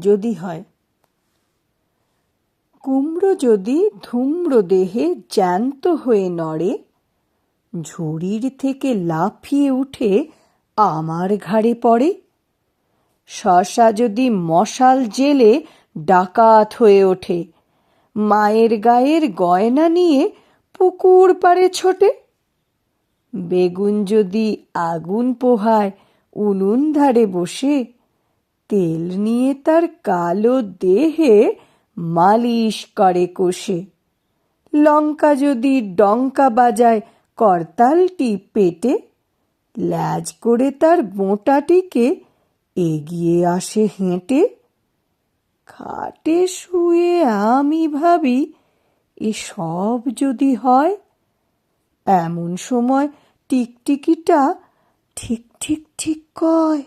যদি হয়। কুমড়ো যদি ধূম্র দেহে জ্যান্ত হয়ে নড়ে, ঝুড়ির থেকে লাফিয়ে উঠে আমার ঘাড়ে পড়ে। শশা যদি মশাল জেলে ডাকাত হয়ে ওঠে, মায়ের গায়ের গয়না নিয়ে পুকুর পাড়ে ছোটে। বেগুন যদি আগুন পোহায়, উনুন ধারে বসে তেল নিয়ে তার কালো দেহে মালিশ করে কষে। লঙ্কা যদি ডঙ্কা বাজায় করতালটি পেটে, ল্যাজ করে তার বোঁটাটিকে এগিয়ে আসে হেঁটে। খাটে শুয়ে আমি ভাবি, এসব যদি হয়, এমন সময় টিকটিকিটা ঠিক ঠিক ঠিক কয়।